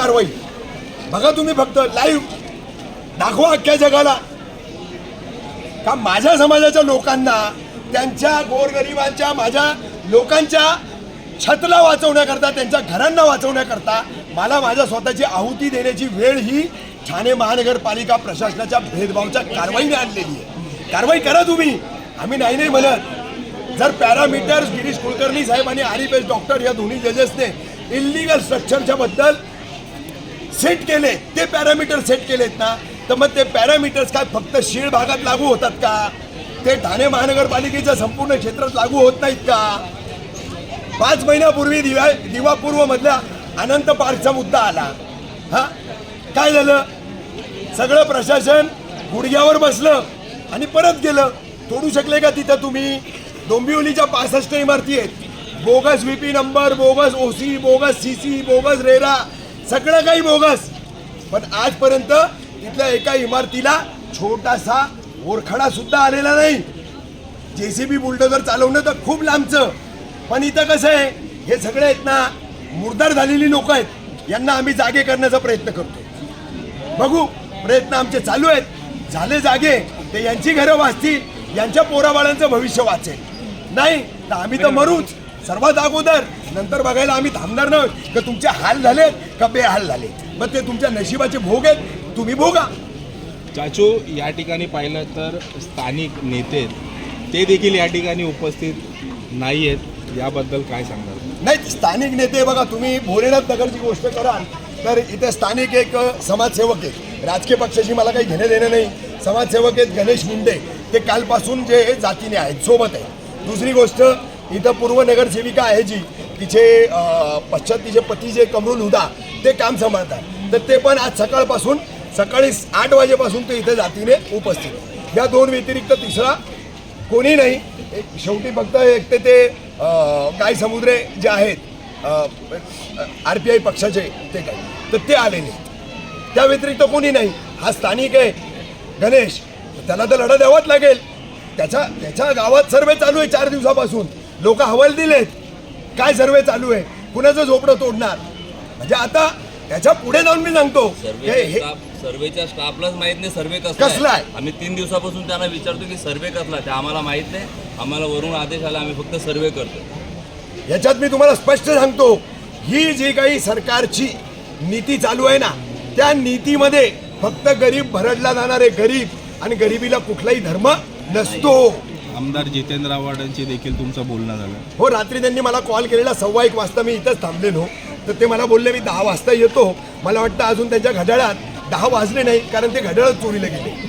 कारवाई. बघा तुम्ही फक्त लाईव्ह दाखवा अख्ख्या जगाला. का माझ्या समाजाच्या लोकांना त्यांच्या गोरगरिबांच्या माझ्या लोकांच्या छतला वाचवण्याकरता त्यांच्या घरांना वाचवण्याकरता मला माझ्या स्वतःची आहुती देण्याची वेळ ही ठाणे महानगरपालिका प्रशासनाच्या भेदभावच्या कारवाईने आणलेली आहे. कारवाई करा तुम्ही. आम्ही नाही नाही म्हणत. जर पॅरामीटर्स गिरीश कुलकर्णी साहेब आणि आरिफ एस डॉक्टर या दोन्ही जजेसने इल्लिगल स्ट्रक्चरच्या बद्दल सेट केले ते पॅरामीटर सेट केलेत ना तर मग ते पॅरामीटर्स काय फक्त शीळ भागात लागू होतात का? ते ठाणे महानगरपालिकेच्या संपूर्ण क्षेत्रात लागू होत नाहीत का? पाच महिन्यापूर्वी दिवा दिवापूर्व मधल्या अनंत पार्कचा मुद्दा आला. हा? काय झालं? सगळं प्रशासन गुडघ्यावर बसलं आणि परत गेलं. तोडू शकले का तिथं तुम्ही? डोंबिवलीच्या पासष्ट इमारती आहेत. Bogus V number bogus OC bogus C C bogus RERA सगळं काही बोगस. पण आजपर्यंत तिथल्या एका इमारतीला छोटासा ओरखडा सुद्धा आलेला नाही. जेसीबी बुलडोजर चालवणं तर खूप लांबचं. पण इथं कसं आहे हे सगळे आहेत ना मुर्दार झालेली लोक आहेत. यांना आम्ही जागे करण्याचा प्रयत्न करतो बघू प्रयत्न आमचे चालू आहेत. झाले जागे ते यांची घरं वाचतील यांच्या पोराबाळांचं भविष्य वाचेल. नाही तर आम्ही तर मरूच. सर्वात अगोदर नंतर बघायला आम्ही थांबणार नाही. का तुमचे हाल झालेत का बेहाल झाले मग ते तुमच्या नशिबाचे भोग आहेत. तुम्ही भोगा. चाचू या ठिकाणी पाहिलं तर स्थानिक नेते. ते देखील या ठिकाणी उपस्थित नाही आहेत याबद्दल काय सांगाल? नाही स्थानिक नेते बघा तुम्ही भोलेनाथ नगरची गोष्ट कराल तर इथे स्थानिक एक समाजसेवक आहेत. राजकीय पक्षाशी मला काही घेणं देणं नाही. समाजसेवक आहेत गणेश मुंडे. ते कालपासून जे जातीने आहेत सोबत आहे दुसरी गोष्ट इथं पूर्व नगरसेविका आहे जी. तिचे पश्चात तिचे पती जे कमरुल हुदा ते काम सांभाळतात. तर ते पण आज सकाळपासून सकाळी आठ वाजेपासून ते इथे जातीने उपस्थित या दोन व्यतिरिक्त तिसरा कोणी नाही. एक शेवटी फक्त एक ते ते काय समुद्रे जे आहेत आर पी आय पक्षाचे ते काय तर ते आलेले त्या व्यतिरिक्त कोणी नाही. हा स्थानिक आहे. गणेश. त्याला तर लढा द्यावाच लागेल. त्याच्या त्याच्या गावात सर्वे चालू आहे चार दिवसापासून. लोक हवाल दिलेत. काय सर्वे चालू आहे? कुणाचं झोपडं तोडणार? म्हणजे आता त्याच्या पुढे जाऊन मी सांगतो. हे सर्वेच्या हे- स्टाफ सर्वेच्या स्टाफलाच माहीत नाही सर्वे कसला कसला आहे? आम्ही तीन दिवसापासून त्यांना विचारतो की सर्वे कसला आहे. ते आम्हाला माहीत नाही. आम्हाला वरून आदेश आला आम्ही फक्त सर्वे करतो. याच्यात मी तुम्हाला स्पष्ट सांगतो ही जी काही सरकारची नीती चालू आहे ना त्या नीतीमध्ये फक्त गरीब भरडला जाणारे गरीब आणि गरिबीला कुठलाही धर्म नसतो. आमदार जितेंद्र आव्हाडांची देखील तुमचं बोलणं झालं. हो रात्री त्यांनी मला कॉल केलेला सव्वा एक वाजता मी इथंच थांबलेलो. तर ते मला बोलले मी दहा वाजता येतो. मला वाटतं अजून त्यांच्या घड्याळात दहा वाजले नाही कारण ते घड्याळच चोरीला गेले.